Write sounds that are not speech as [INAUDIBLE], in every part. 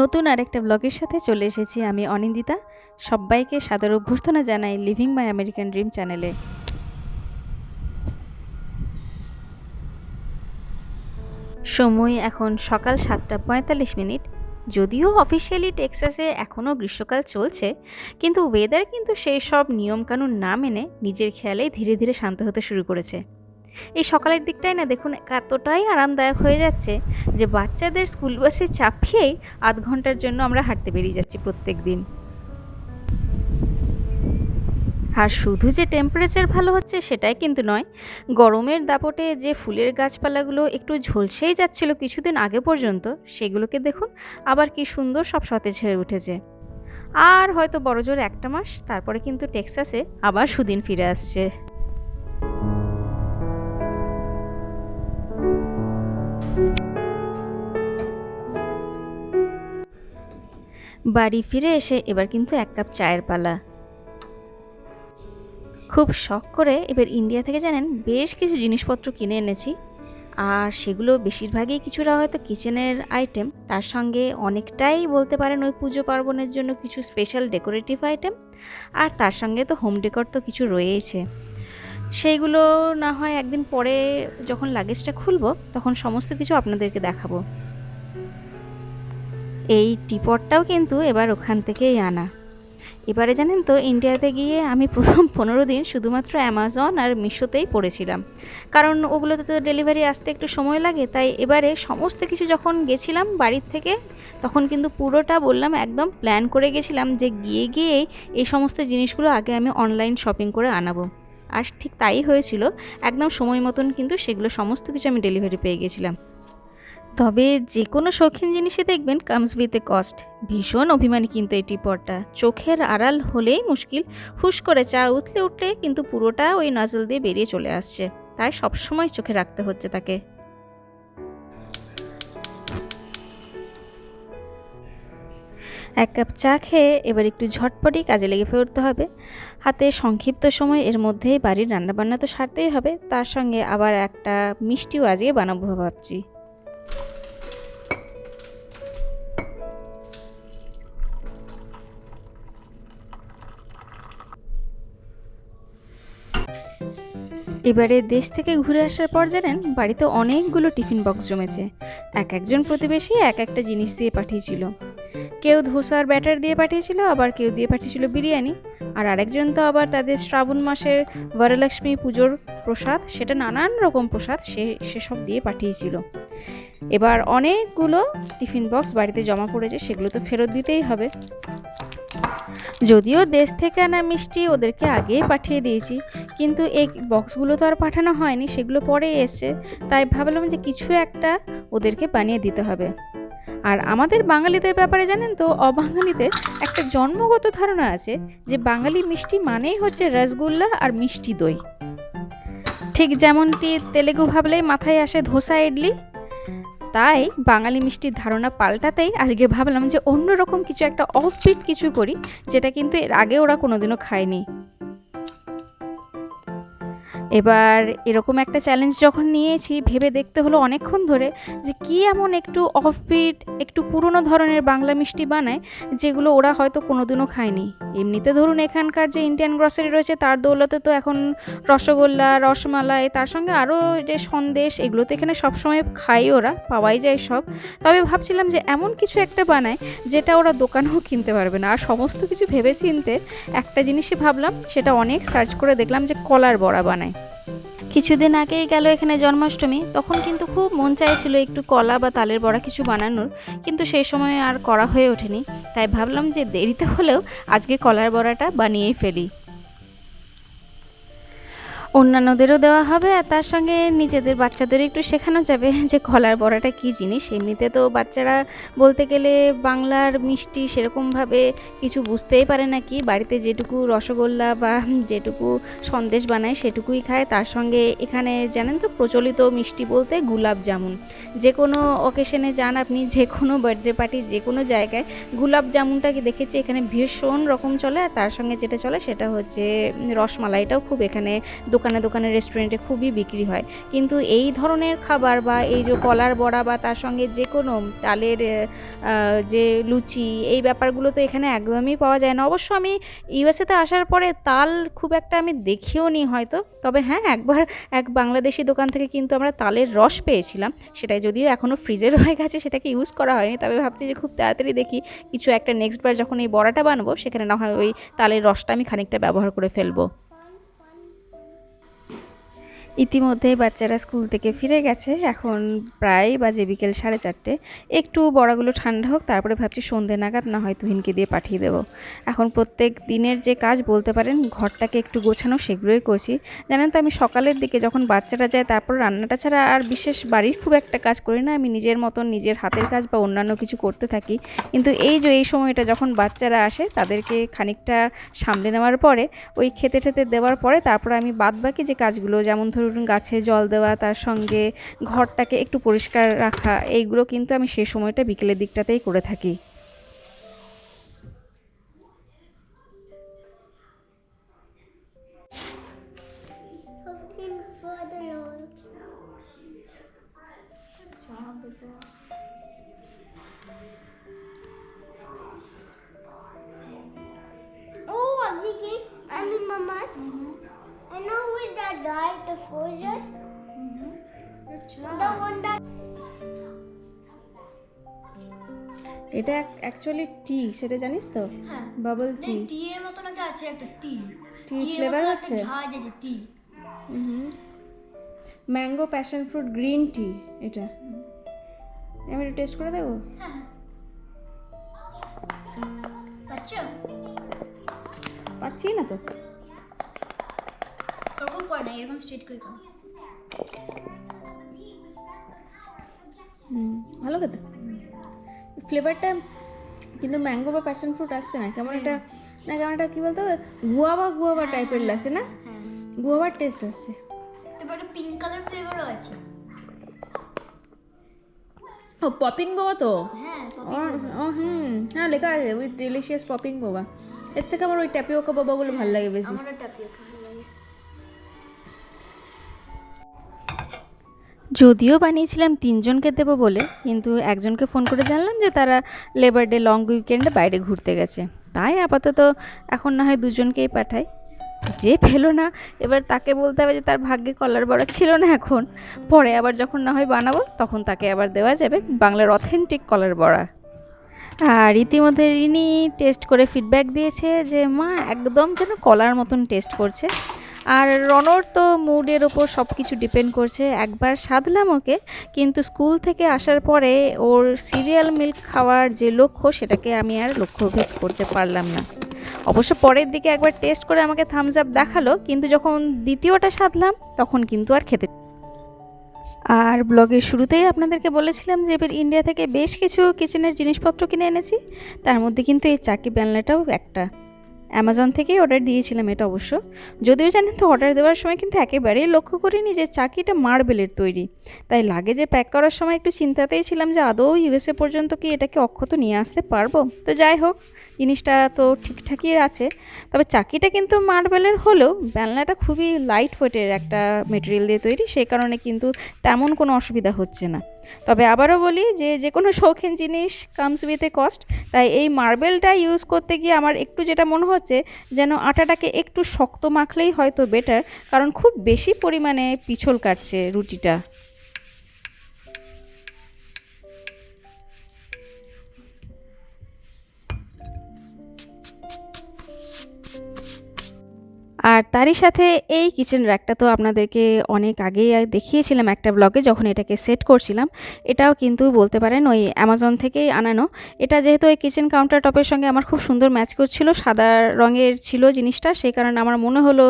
নতুন আরেকটা ব্লগের সাথে চলে এসেছি আমি অনিন্দিতা। সবাইকে সাদর অভ্যর্থনা জানাই লিভিং মাই আমেরিকান ড্রিম চ্যানেলে সময় এখন সকাল সাতটা পঁয়তাল্লিশ মিনিট। যদিও অফিসিয়ালি টেক্সাসে এখনও গ্রীষ্মকাল চলছে, কিন্তু ওয়েদার কিন্তু সেই সব নিয়মকানুন না মেনে নিজের খেয়ালেই ধীরে ধীরে শান্ত হতে শুরু করেছে। এই সকালের দিকটাই না দেখুন এতটাই আরামদায়ক হয়ে যাচ্ছে যে বাচ্চাদের স্কুল বাসে চাপিয়েই আধ ঘণ্টার জন্য আমরা হাঁটতে বেরিয়ে যাচ্ছি প্রত্যেক দিন। আর শুধু যে টেম্পারেচার ভালো হচ্ছে সেটাই কিন্তু নয়, গরমের দাপটে যে ফুলের গাছপালাগুলো একটু ঝলসেই যাচ্ছিল কিছুদিন আগে পর্যন্ত, সেগুলোকে দেখুন আবার কি সুন্দর সব সতেজ হয়ে উঠেছে। আর হয়তো বড়জোর একটা মাস, তারপরে কিন্তু টেক্সাসে আবার সুদিন ফিরে আসছে। বাড়ি ফিরে এসে এবার কিন্তু এক কাপ চায়ের পালা। খুব শখ করে এবার ইন্ডিয়া থেকে জানেন বেশ কিছু জিনিসপত্র কিনে এনেছি। আর সেগুলো বেশিরভাগই কিছুটা হয়তো কিচেনের আইটেম তার সঙ্গে অনেকটাই বলতে পারেন ওই পুজো পার্বণের জন্য কিছু স্পেশাল ডেকোরেটিভ আইটেম আর তার সঙ্গে তো হোম ডেকোর তো কিছু রয়েইছে। সেইগুলো না হয় একদিন পরে যখন লাগেজটা খুলবো, তখন সমস্ত কিছু আপনাদেরকে দেখাবো। এই টিপটটাও কিন্তু এবার ওখান থেকেই আনা। এবারে জানেন তো ইন্ডিয়াতে গিয়ে আমি প্রথম [LAUGHS] পনেরো দিন শুধুমাত্র অ্যামাজন আর মিশোতেই পড়েছিলাম। কারণ ওগুলোতে তো ডেলিভারি আসতে একটু সময় লাগে, তাই এবারে সমস্ত কিছু যখন গেছিলাম বাড়ির থেকে, তখন কিন্তু পুরোটা বললাম একদম প্ল্যান করে গেছিলাম যে গিয়ে গিয়েই এই সমস্ত জিনিসগুলো আগে আমি অনলাইন শপিং করে আনাবো। আর ঠিক তাই হয়েছিল, একদম সময় মতন কিন্তু সেগুলো সমস্ত কিছু আমি ডেলিভারি পেয়ে গেছিলাম। তবে যে কোনো শৌখিন জিনিসে দেখবেন কামস উইথ এ কস্ট ভীষণ অভিমানী কিন্তু এই টিপরটা চোখের আড়াল হলেই মুশকিল। হুশ করে চা উঠলে উঠলে কিন্তু পুরোটা ওই নজল দিয়ে বেরিয়ে চলে আসছে। তাই সবসময় চোখে রাখতে হচ্ছে তাকে। এক কাপ চা খেয়ে এবার একটু ঝটপটি কাজে লেগে ফেরতে হবে। হাতে সংক্ষিপ্ত সময়, এর মধ্যেই বাড়ির রান্নাবান্না তো সারতেই হবে। তার সঙ্গে আবার একটা মিষ্টিও আজকে বানাবো ভাবছি। এবারে দেশ থেকে ঘুরে আসার পর জানেন, বাড়িতে অনেকগুলো টিফিন বক্স জমেছে। এক একজন প্রতিবেশী এক একটা জিনিস দিয়ে পাঠিয়েছিল। কেউ ধোসার ব্যাটার দিয়ে পাঠিয়েছিল, আবার কেউ দিয়ে পাঠিয়েছিল বিরিয়ানি। আর আরেকজন তো আবার তাদের শ্রাবণ মাসের বরলক্ষ্মী পুজোর প্রসাদ, সেটা নানান রকম প্রসাদ সে সেসব দিয়ে পাঠিয়েছিল। এবার অনেকগুলো টিফিন বক্স বাড়িতে জমা পড়েছে, সেগুলো তো ফেরত দিতেই হবে। যদিও দেশ থেকে আনা মিষ্টি ওদেরকে আগেই পাঠিয়ে দিয়েছি, কিন্তু এই বক্সগুলো তো আর পাঠানো হয়নি, সেগুলো পরে এসছে, তাই ভাবলাম যে কিছু একটা ওদেরকে বানিয়ে দিতে হবে। আর আমাদের বাঙালিদের ব্যাপারে জানেন তো, অবাঙালিদের একটা জন্মগত ধারণা আছে যে বাঙালি মিষ্টি মানেই হচ্ছে রসগোল্লা আর মিষ্টি দই। ঠিক যেমনটি তেলেগু ভাবলেই মাথায় আসে ধোসা ইডলি, তাই বাঙালি মিষ্টির ধারণা পাল্টাতেই আজকে ভাবলাম যে অন্যরকম কিছু একটা অফবিট কিছু করি, যেটা কিন্তু এর আগে ওরা কোনোদিনও খায়নি। এবার এরকম একটা চ্যালেঞ্জ যখন নিয়েছি, ভেবে দেখতে হলো অনেকক্ষণ ধরে যে কি এমন একটু অফবিট একটু পুরনো ধরনের বাংলা মিষ্টি বানায়, যেগুলো ওরা হয়তো কোনোদিনও খায়নি। এমনিতে ধরুন এখানকার যে ইন্ডিয়ান গ্রসারি রয়েছে, তার দৌলতে তো এখন রসগোল্লা, রসমালাই, তার সঙ্গে আরও যে সন্দেশ এগুলো তো এখানে সবসময় খাই ওরা, পাওয়াই যায় সব। তবে ভাবছিলাম যে এমন কিছু একটা বানায়, যেটা ওরা দোকানেও কিনতে পারবে না। আর সমস্ত কিছু ভেবে চিনতে একটা জিনিসই ভাবলাম, সেটা অনেক সার্চ করে দেখলাম যে কলার বড়া বানায়। কিছুদিন আগেই গেল এখানে জন্মাষ্টমী, তখন কিন্তু খুব মন চাইছিল একটু কলা বা তালের বড়া কিছু বানানোর, কিন্তু সেই সময় আর করা হয়ে ওঠেনি। তাই ভাবলাম যে দেরিতে হলেও আজকে কলার বড়াটা বানিয়েই ফেলি। অন্যান্যদেরও দেওয়া হবে আর তার সঙ্গে নিজেদের বাচ্চাদেরও একটু শেখানো যাবে [LAUGHS] যে কলার বড়াটা কী জিনিস। এমনিতে তো বাচ্চারা বলতে গেলে বাংলার মিষ্টি সেরকমভাবে কিছু বুঝতেই পারে না কি। বাড়িতে যেটুকু রসগোল্লা বা যেটুকু সন্দেশ বানায় সেটুকুই খায়। তার সঙ্গে এখানে জানেন তো প্রচলিত মিষ্টি বলতে গুলাব জামুন। যে কোনো অকেশনে যান আপনি, যে কোনো বার্থডে পার্টি যে কোনো জায়গায় গুলাব জামুনটাকে দেখেছি? এখানে ভীষণ রকম চলে আর তার সঙ্গে যেটা চলে সেটা হচ্ছে রসমালাইটাও খুব এখানে দোকান দোকানে দোকানে রেস্টুরেন্টে খুবই বিক্রি হয়। কিন্তু এই ধরনের খাবার বা এই যে কলার বড়া বা তার সঙ্গে যে কোনো তালের যে লুচি, এই ব্যাপারগুলো তো এখানে একদমই পাওয়া যায় না। অবশ্য আমি ইউএসএতে আসার পরে তাল খুব একটা আমি দেখিও নি হয়তো। তবে হ্যাঁ একবার এক বাংলাদেশি দোকান থেকে কিন্তু আমরা তালের রস পেয়েছিলাম। সেটাই যদিও এখনও ফ্রিজে রয়ে গেছে, সেটাকে ইউজ করা হয়নি। তবে ভাবছি যে খুব তাড়াতাড়ি দেখি কিছু একটা নেক্সট বার যখন এই বড়াটা বানাবো, সেখানে না হয় ওই তালের রসটা আমি খানিকটা ব্যবহার করে ফেলব। ইতিমধ্যেই বাচ্চারা স্কুল থেকে ফিরে গেছে। এখন প্রায় বাজে বিকেল সাড়ে চারটে। একটু বড়াগুলো ঠান্ডা হোক, তারপরে ভাবছি সন্ধে নাগাদ না হয় তুহিনকে দিয়ে পাঠিয়ে দেবো। এখন প্রত্যেক দিনের যে কাজ বলতে পারেন, ঘরটাকে একটু গোছানো সেগুলোই করছি। জানেন তো, আমি সকালের দিকে যখন বাচ্চারা যায়, তারপর রান্নাটা ছাড়া আর বিশেষ বাড়ির খুব একটা কাজ করি না। আমি নিজের মতন নিজের হাতের কাজ বা অন্যান্য কিছু করতে থাকি। কিন্তু এই যে, এই সময়টা যখন বাচ্চারা আসে, তাদেরকে খানিকটা সামলে নেওয়ার পরে, ওই খেতে ঠেতে দেওয়ার পরে, তারপর আমি বাদ বাকি যে কাজগুলো, যেমন ধরুন গাছে জল দেওয়া, তার সঙ্গে ঘরটাকে একটু পরিষ্কার রাখা, এইগুলো কিন্তু আমি সেই সময়টা বিকেলের দিকটাতেই করে থাকি। I I know who is that guy, the Frozen? The one that. এটা অ্যাকচুয়ালি টি সেটা জানিস তো? হ্যাঁ। বাবল টি টি এর মতন একটা আছে একটা টি টি ফ্লেভার হচ্ছে ঝাঁজ আছে tea mango passion fruit green tea এটা। আমি একটু টেস্ট করে দেবো? হ্যাঁ পাচ্ছি না তো? ওরকম করে না এরকম স্ট্রেট করে হুম ভালো খেতে ফ্লেভারটা কিন্তু ম্যাঙ্গো বা প্যাশন ফ্রুট আসছে না কেমন একটা না কেমন একটা কী বলতো? গুয়াবা গুয়াবা টাইপের লাগছে না? হ্যাঁ গুয়াবার টেস্ট আসছে। একটা পিঙ্ক কালার ফ্লেভারও আছে। ও পপিং বোবা তো? হ্যাঁ ও হুম হ্যাঁ লেখা আছে উইথ ডিলিশিয়াস পপিং বোবা এর থেকে আমার ওই ট্যাপিওকা বাবাগুলো ভালো লাগে বেশি। যদিও বানিয়েছিলাম তিনজনকে দেবো বলে, কিন্তু একজনকে ফোন করে জানলাম যে তারা লেবার ডে লং উইকেন্ডে বাইরে ঘুরতে গেছে। তাই আপাতত এখন না হয় দুজনকেই পাঠাই। যে পেল না, এবার তাকে বলতে হবে যে তার ভাগ্যে কলার বড়া ছিল না এখন। পরে আবার যখন না হয় বানাবো, তখন তাকে আবার দেওয়া যাবে বাংলার অথেন্টিক কলার বড়া। আর ইতিমধ্যে রিনি টেস্ট করে ফিডব্যাক দিয়েছে যে মা একদম যেন কলার মতন টেস্ট করছে। আর রনর তো মুডের ওপর সব কিছু ডিপেন্ড করছে। একবার সাধলাম ওকে, কিন্তু স্কুল থেকে আসার পরে ওর সিরিয়াল মিল্ক খাওয়ার যে লক্ষ্য, সেটাকে আমি আর লক্ষ্যভেদ করতে পারলাম না। অবশ্য পরের দিকে একবার টেস্ট করে আমাকে থামস আপ দেখাল, কিন্তু যখন দ্বিতীয়টা সাধলাম, তখন কিন্তু আর খেতে আর ব্লগের শুরুতেই আপনাদেরকে বলেছিলাম যে, এবার ইন্ডিয়া থেকে বেশ কিছু কিচেনের জিনিসপত্র কিনে এনেছি। তার মধ্যে কিন্তু এই চাকি বেলনাটাও একটা। অ্যামাজন থেকেই অর্ডার দিয়েছিলাম এটা অবশ্য। যদিও জানেন তো অর্ডার দেওয়ার সময় কিন্তু একেবারেই লক্ষ্য করিনি যে চাকিটা মার্বেলের তৈরি। তাই লাগেজে প্যাক করার সময় একটু চিন্তাতেই ছিলাম যে আদৌ ইউএসএ পর্যন্ত কি এটাকে অক্ষত নিয়ে আসতে পারব। তো যাই হোক, জিনিসটা তো ঠিকঠাকই আছে। তবে চাকিটা কিন্তু মার্বেলের হলেও বেলনাটা খুবই লাইট ওয়েটের একটা মেটেরিয়াল দিয়ে তৈরি, সেই কারণে কিন্তু তেমন কোনো অসুবিধা হচ্ছে না। তবে আবারও বলি যে যে কোনো শৌখিন জিনিস কামস উইথ এ কস্ট তাই এই মার্বেলটা ইউজ করতে গিয়ে আমার একটু যেটা মনে হচ্ছে যেন আটাটাকে একটু শক্ত মাখলেই হয়তো বেটার কারণ খুব বেশি পরিমাণে পিছল কাটছে রুটিটা। আর তারই সাথে এই কিচেন র্যাকটা তো আপনাদেরকে অনেক আগেই দেখিয়েছিলাম একটা ব্লগে যখন এটাকে সেট করছিলাম। এটাও কিন্তু বলতে পারেন ওই অ্যামাজন থেকেই আনানো। এটা যেহেতু ওই কিচেন কাউন্টার টপের সঙ্গে আমার খুব সুন্দর ম্যাচ করছিল, সাদা রঙের ছিল জিনিসটা, সেই কারণে আমার মনে হলো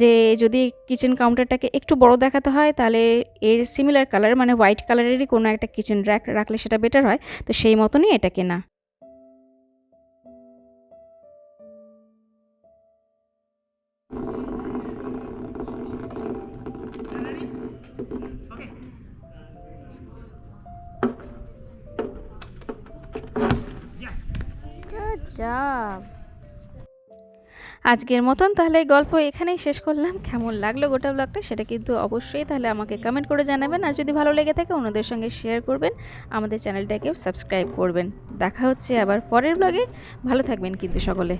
যে যদি কিচেন কাউন্টারটাকে একটু বড় দেখাতে হয়, তাহলে এর সিমিলার কালার মানে হোয়াইট কালারেরই কোনো একটা কিচেন র্যাক রাখলে সেটা বেটার হয়। তো সেই মতনই এটা কেনা আজকের মতন তাহলে গল্প এখানেই শেষ করলাম। কেমন লাগল গোটা ব্লগটা সেটা কিন্তু অবশ্যই তাহলে আমাকে কমেন্ট করে জানাবেন। আর যদি ভালো লেগে থাকে অন্যদের সঙ্গে শেয়ার করবেন। আমাদের চ্যানেলটাকেও সাবস্ক্রাইব করবেন। দেখা হচ্ছে আবার পরের ব্লগে ভালো থাকবেন কিন্তু সকলে।